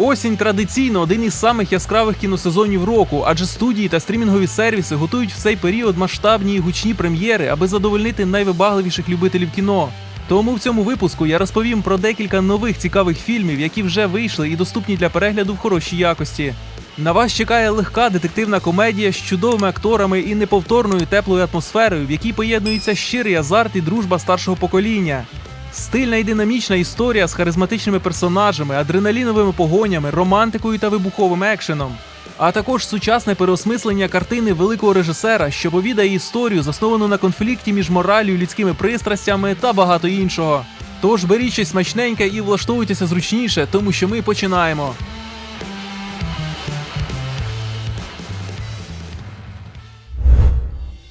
Осінь традиційно один із самих яскравих кіносезонів року, адже студії та стрімінгові сервіси готують в цей період масштабні і гучні прем'єри, аби задовольнити найвибагливіших любителів кіно. Тому в цьому випуску я розповім про декілька нових цікавих фільмів, які вже вийшли і доступні для перегляду в хорошій якості. На вас чекає легка детективна комедія з чудовими акторами і неповторною теплою атмосферою, в якій поєднується щирий азарт і дружба старшого покоління. Стильна і динамічна історія з харизматичними персонажами, адреналіновими погонями, романтикою та вибуховим екшеном. А також сучасне переосмислення картини великого режисера, що повідає історію, засновану на конфлікті між мораллю, і людськими пристрастями та багато іншого. Тож беріть щось смачненьке і влаштовуйтеся зручніше, тому що ми починаємо.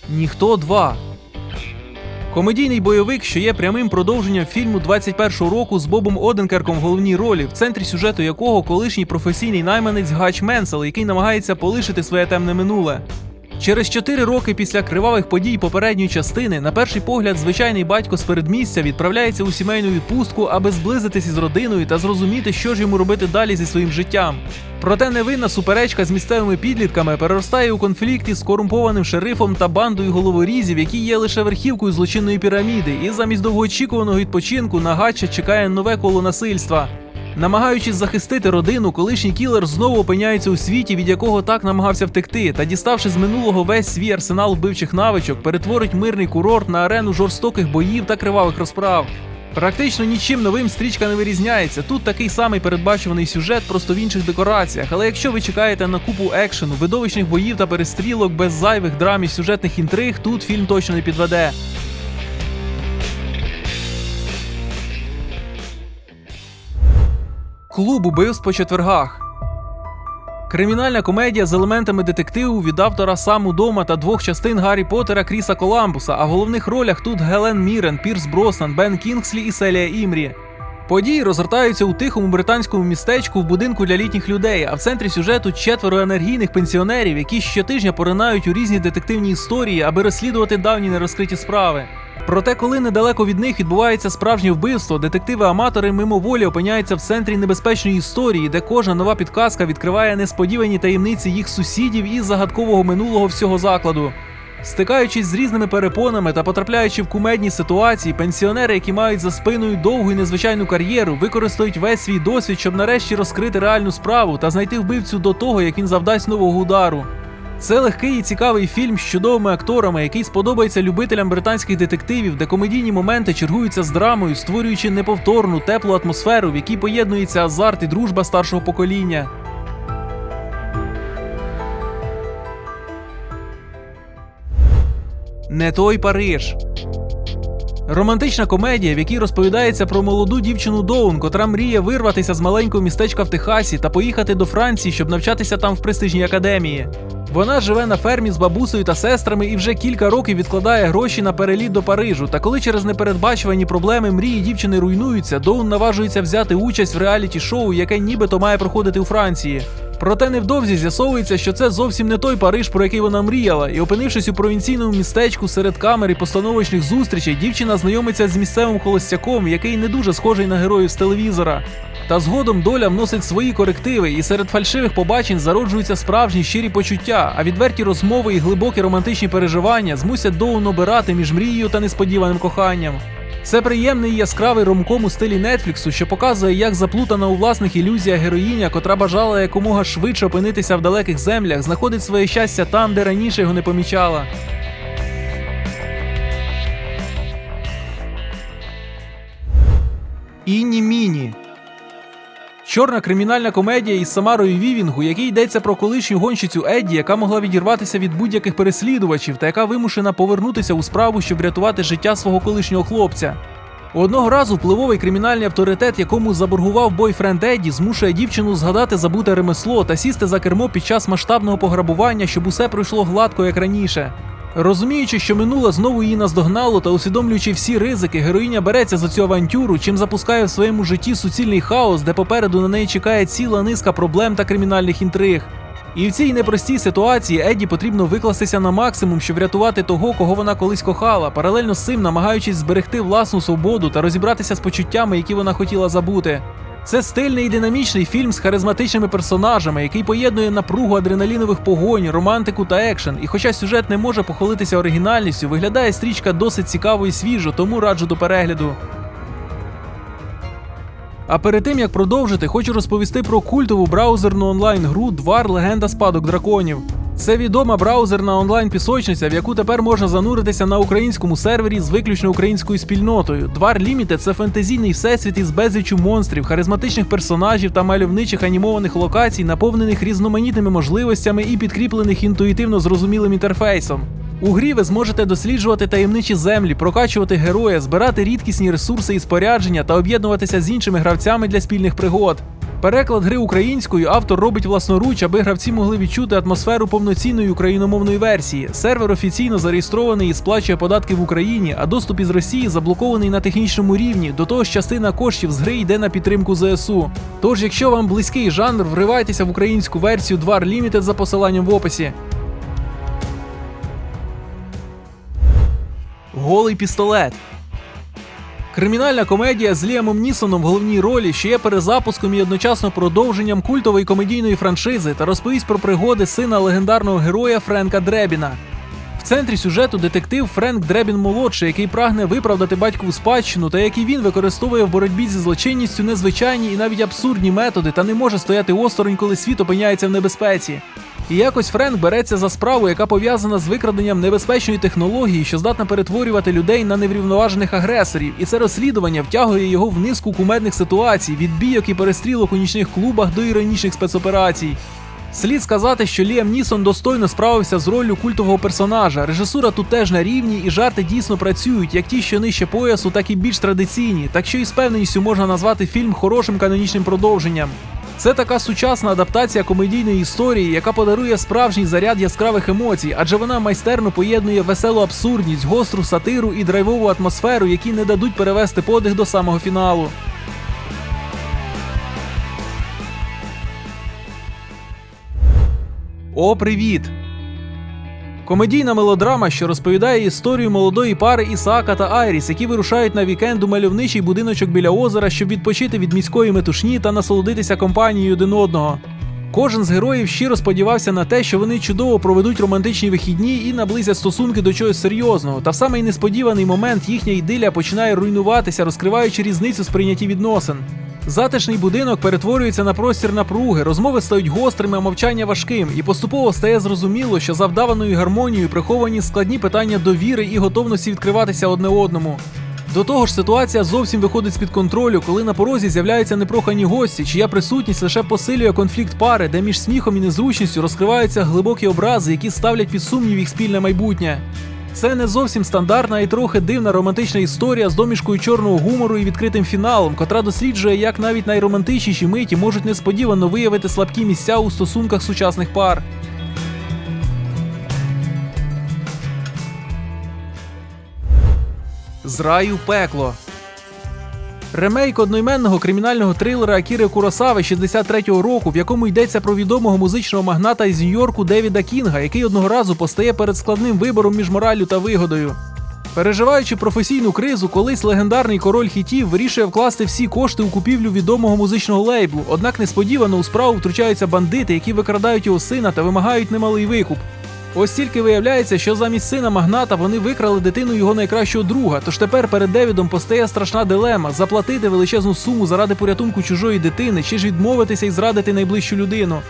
Ніхто 2 Комедійний бойовик, що є прямим продовженням фільму 21-го року з Бобом Оденкерком в головній ролі, в центрі сюжету якого колишній професійний найманець Гач Менсел, який намагається полишити своє темне минуле. Через чотири роки після кривавих подій попередньої частини, на перший погляд, звичайний батько з передмістя відправляється у сімейну відпустку, аби зблизитись із родиною та зрозуміти, що ж йому робити далі зі своїм життям. Проте невинна суперечка з місцевими підлітками переростає у конфлікт із корумпованим шерифом та бандою головорізів, які є лише верхівкою злочинної піраміди, і замість довгоочікуваного відпочинку на Гатча чекає нове коло насильства. Намагаючись захистити родину, колишній кілер знову опиняється у світі, від якого так намагався втекти, та діставши з минулого весь свій арсенал вбивчих навичок, перетворить мирний курорт на арену жорстоких боїв та кривавих розправ. Практично нічим новим стрічка не вирізняється. Тут такий самий передбачуваний сюжет, просто в інших декораціях. Але якщо ви чекаєте на купу екшену, видовищних боїв та перестрілок без зайвих драм і сюжетних інтриг, тут фільм точно не підведе. Клуб убивств по четвергах. Кримінальна комедія з елементами детективу від автора Саму Дома та двох частин Гаррі Поттера Кріса Коламбуса, а в головних ролях тут Гелен Мірен, Пірс Броснан, Бен Кінгслі і Селія Імрі. Події розгортаються у тихому британському містечку в будинку для літніх людей, а в центрі сюжету четверо енергійних пенсіонерів, які щотижня поринають у різні детективні історії, аби розслідувати давні нерозкриті справи. Проте, коли недалеко від них відбувається справжнє вбивство, детективи-аматори мимоволі опиняються в центрі небезпечної історії, де кожна нова підказка відкриває несподівані таємниці їх сусідів і загадкового минулого всього закладу. Стикаючись з різними перепонами та потрапляючи в кумедні ситуації, пенсіонери, які мають за спиною довгу і незвичайну кар'єру, використають весь свій досвід, щоб нарешті розкрити реальну справу та знайти вбивцю до того, як він завдасть нового удару. Це легкий і цікавий фільм з чудовими акторами, який сподобається любителям британських детективів, де комедійні моменти чергуються з драмою, створюючи неповторну теплу атмосферу, в якій поєднується азарт і дружба старшого покоління. Не той Париж. Романтична комедія, в якій розповідається про молоду дівчину Доун, котра мріє вирватися з маленького містечка в Техасі та поїхати до Франції, щоб навчатися там в престижній академії. Вона живе на фермі з бабусею та сестрами і вже кілька років відкладає гроші на переліт до Парижу. Та коли через непередбачувані проблеми мрії дівчини руйнуються, Доун наважується взяти участь в реаліті-шоу, яке нібито має проходити у Франції. Проте невдовзі з'ясовується, що це зовсім не той Париж, про який вона мріяла, і опинившись у провінційному містечку серед камер і постановочних зустрічей, дівчина знайомиться з місцевим холостяком, який не дуже схожий на героїв з телевізора. Та згодом доля вносить свої корективи, і серед фальшивих побачень зароджуються справжні щирі почуття, а відверті розмови і глибокі романтичні переживання змусять Доун обирати між мрією та несподіваним коханням. Це приємний і яскравий ромком у стилі Нетфліксу, що показує, як заплутана у власних ілюзіях героїня, котра бажала якомога швидше опинитися в далеких землях, знаходить своє щастя там, де раніше його не помічала. Інні Міні. Чорна кримінальна комедія із Самарою Вівінгу, який йдеться про колишню гонщицю Едді, яка могла відірватися від будь-яких переслідувачів та яка вимушена повернутися у справу, щоб врятувати життя свого колишнього хлопця. Одного разу впливовий кримінальний авторитет, якому заборгував бойфренд Едді, змушує дівчину згадати забуте ремесло та сісти за кермо під час масштабного пограбування, щоб усе пройшло гладко, як раніше. Розуміючи, що минуле знову її наздогнало та усвідомлюючи всі ризики, героїня береться за цю авантюру, чим запускає в своєму житті суцільний хаос, де попереду на неї чекає ціла низка проблем та кримінальних інтриг. І в цій непростій ситуації Едді потрібно викластися на максимум, щоб врятувати того, кого вона колись кохала, паралельно з цим намагаючись зберегти власну свободу та розібратися з почуттями, які вона хотіла забути. Це стильний і динамічний фільм з харизматичними персонажами, який поєднує напругу адреналінових погонь, романтику та екшен. І хоча сюжет не може похвалитися оригінальністю, виглядає стрічка досить цікаво і свіжо, тому раджу до перегляду. А перед тим як продовжити, хочу розповісти про культову браузерну онлайн-гру Двар Легенда Спадок драконів. Це відома браузерна онлайн-пісочниця, в яку тепер можна зануритися на українському сервері з виключно українською спільнотою. Двар Limited – це фентезійний всесвіт із безліччю монстрів, харизматичних персонажів та мальовничих анімованих локацій, наповнених різноманітними можливостями і підкріплених інтуїтивно зрозумілим інтерфейсом. У грі ви зможете досліджувати таємничі землі, прокачувати героя, збирати рідкісні ресурси і спорядження та об'єднуватися з іншими гравцями для спільних пригод. Переклад гри українською автор робить власноруч, аби гравці могли відчути атмосферу повноцінної україномовної версії. Сервер офіційно зареєстрований і сплачує податки в Україні, а доступ із Росії заблокований на технічному рівні. До того ж, частина коштів з гри йде на підтримку ЗСУ. Тож, якщо вам близький жанр, вривайтеся в українську версію Двар Limited за посиланням в описі. Голий пістолет. Кримінальна комедія з Ліамом Нісоном в головній ролі, що є перезапуском і одночасно продовженням культової комедійної франшизи та розповість про пригоди сина легендарного героя Френка Дребіна. В центрі сюжету детектив Френк Дребін молодший, який прагне виправдати батькову спадщину, та який він використовує в боротьбі зі злочинністю незвичайні і навіть абсурдні методи та не може стояти осторонь, коли світ опиняється в небезпеці. І якось Френк береться за справу, яка пов'язана з викраденням небезпечної технології, що здатна перетворювати людей на неврівноважених агресорів, і це розслідування втягує його в низку кумедних ситуацій від бійок і перестрілок у нічних клубах до іронічних спецоперацій. Слід сказати, що Ліам Нісон достойно справився з роллю культового персонажа. Режисура тут теж на рівні, і жарти дійсно працюють, як ті, що нижче поясу, так і більш традиційні. Так що із певністю можна назвати фільм хорошим канонічним продовженням. Це така сучасна адаптація комедійної історії, яка подарує справжній заряд яскравих емоцій, адже вона майстерно поєднує веселу абсурдність, гостру сатиру і драйвову атмосферу, які не дадуть перевести подих до самого фіналу. О, привіт! Комедійна мелодрама, що розповідає історію молодої пари Ісаака та Айріс, які вирушають на вікенд у мальовничий будиночок біля озера, щоб відпочити від міської метушні та насолодитися компанією один одного. Кожен з героїв щиро сподівався на те, що вони чудово проведуть романтичні вихідні і наблизять стосунки до чогось серйозного. Та в самий несподіваний момент їхня ідилля починає руйнуватися, розкриваючи різницю сприйнятті відносин. Затишний будинок перетворюється на простір напруги, розмови стають гострими, а мовчання важким, і поступово стає зрозуміло, що за вдаваною гармонією приховані складні питання довіри і готовності відкриватися одне одному. До того ж, ситуація зовсім виходить з під контролю, коли на порозі з'являються непрохані гості, чия присутність лише посилює конфлікт пари, де між сміхом і незручністю розкриваються глибокі образи, які ставлять під сумнів їх спільне майбутнє. Це не зовсім стандартна і трохи дивна романтична історія з домішкою чорного гумору і відкритим фіналом, котра досліджує, як навіть найромантичніші миті можуть несподівано виявити слабкі місця у стосунках сучасних пар. З раю пекло. Ремейк одноіменного кримінального трилера Акіри Куросави 63-го року, в якому йдеться про відомого музичного магната із Нью-Йорку Девіда Кінга, який одного разу постає перед складним вибором між мораллю та вигодою. Переживаючи професійну кризу, колись легендарний король хітів вирішує вкласти всі кошти у купівлю відомого музичного лейблу. Однак несподівано у справу втручаються бандити, які викрадають його сина та вимагають немалий викуп. Ось тільки виявляється, що замість сина магната вони викрали дитину його найкращого друга. Тож тепер перед Девідом постає страшна дилема заплатити величезну суму заради порятунку чужої дитини чи ж відмовитися і зрадити найближчу людину.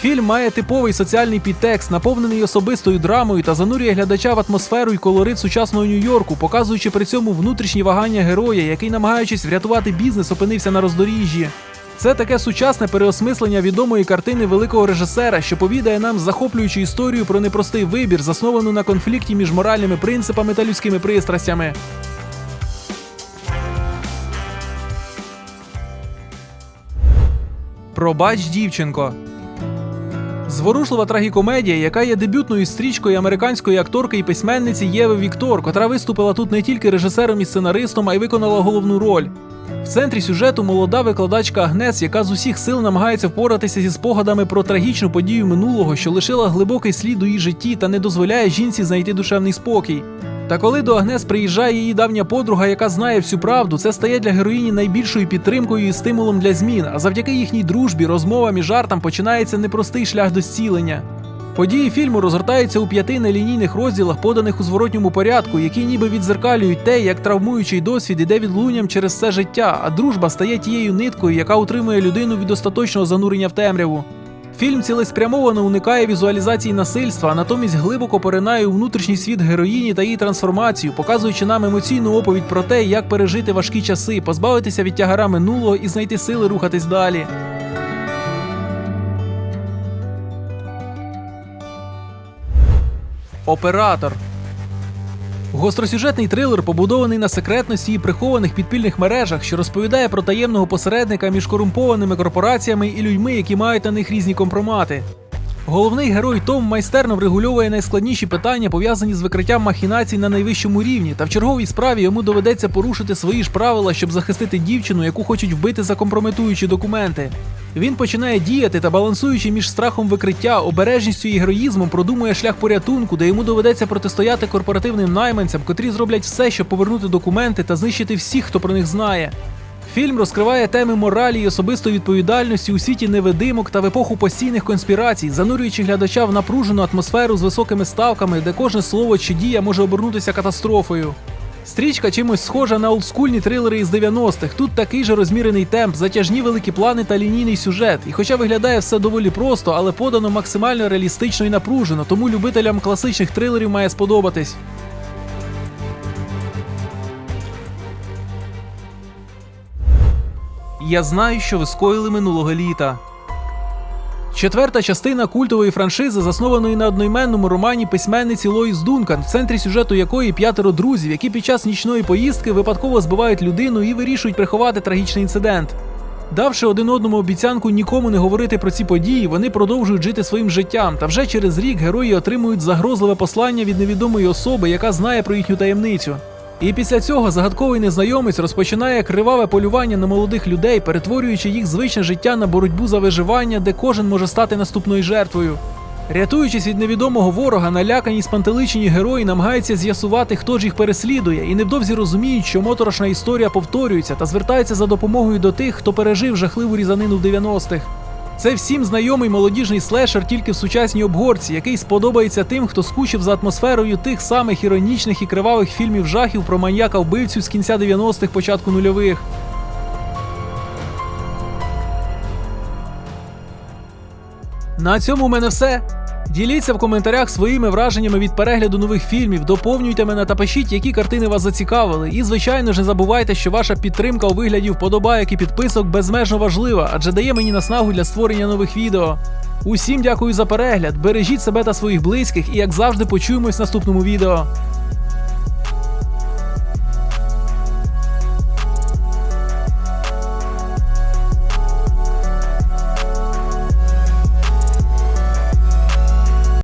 Фільм має типовий соціальний підтекст, наповнений особистою драмою та занурює глядача в атмосферу і колорит сучасного Нью-Йорку, показуючи при цьому внутрішні вагання героя, який, намагаючись врятувати бізнес, опинився на роздоріжжі. Це таке сучасне переосмислення відомої картини великого режисера, що повідає нам захоплюючу історію про непростий вибір, засновану на конфлікті між моральними принципами та людськими пристрастями. Пробач, дівчинко. Зворушлива трагікомедія, яка є дебютною стрічкою американської акторки і письменниці Єви Віктор, котра виступила тут не тільки режисером і сценаристом, а й виконала головну роль. В центрі сюжету молода викладачка Агнес, яка з усіх сил намагається впоратися зі спогадами про трагічну подію минулого, що лишила глибокий слід у її житті та не дозволяє жінці знайти душевний спокій. Та коли до Агнес приїжджає її давня подруга, яка знає всю правду, це стає для героїні найбільшою підтримкою і стимулом для змін. А завдяки їхній дружбі, розмовам і жартам починається непростий шлях до зцілення. Події фільму розгортаються у п'яти нелінійних розділах, поданих у зворотньому порядку, які ніби відзеркалюють те, як травмуючий досвід іде відлунням через все життя, а дружба стає тією ниткою, яка утримує людину від остаточного занурення в темряву. Фільм цілеспрямовано уникає візуалізації насильства, а натомість глибоко поринає у внутрішній світ героїні та її трансформацію, показуючи нам емоційну оповідь про те, як пережити важкі часи, позбавитися від тягара минулого і знайти сили рухатись далі. Оператор Гостросюжетний трилер побудований на секретності і прихованих підпільних мережах, що розповідає про таємного посередника між корумпованими корпораціями і людьми, які мають на них різні компромати. Головний герой Том майстерно врегульовує найскладніші питання, пов'язані з викриттям махінацій на найвищому рівні, та в черговій справі йому доведеться порушити свої ж правила, щоб захистити дівчину, яку хочуть вбити за компрометуючі документи. Він починає діяти та, балансуючи між страхом викриття, обережністю і героїзмом, продумує шлях порятунку, де йому доведеться протистояти корпоративним найманцям, котрі зроблять все, щоб повернути документи та знищити всіх, хто про них знає. Фільм розкриває теми моралі і особистої відповідальності у світі невидимок та в епоху постійних конспірацій, занурюючи глядача в напружену атмосферу з високими ставками, де кожне слово чи дія може обернутися катастрофою. Стрічка чимось схожа на олдскульні трилери із 90-х. Тут такий же розмірений темп, затяжні великі плани та лінійний сюжет. І хоча виглядає все доволі просто, але подано максимально реалістично і напружено, тому любителям класичних трилерів має сподобатись. Я знаю, що ви скоїли минулого літа. Четверта частина культової франшизи, заснованої на одноіменному романі письменниці Лоїс Дункан, в центрі сюжету якої п'ятеро друзів, які під час нічної поїздки випадково збивають людину і вирішують приховати трагічний інцидент. Давши один одному обіцянку нікому не говорити про ці події, вони продовжують жити своїм життям. Та вже через рік герої отримують загрозливе послання від невідомої особи, яка знає про їхню таємницю. І після цього загадковий незнайомець розпочинає криваве полювання на молодих людей, перетворюючи їх звичне життя на боротьбу за виживання, де кожен може стати наступною жертвою. Рятуючись від невідомого ворога, налякані спантеличені герої намагаються з'ясувати, хто ж їх переслідує, і невдовзі розуміють, що моторошна історія повторюється та звертаються за допомогою до тих, хто пережив жахливу різанину в 90-х. Це всім знайомий молодіжний слешер тільки в сучасній обгорці, який сподобається тим, хто скучив за атмосферою тих самих іронічних і кривавих фільмів жахів про маньяка вбивцю з кінця 90-х, початку нульових. На цьому у мене все. Діліться в коментарях своїми враженнями від перегляду нових фільмів, доповнюйте мене та пишіть, які картини вас зацікавили. І, звичайно ж, не забувайте, що ваша підтримка у вигляді вподобайок і підписок безмежно важлива, адже дає мені наснагу для створення нових відео. Усім дякую за перегляд, бережіть себе та своїх близьких і, як завжди, почуємось в наступному відео.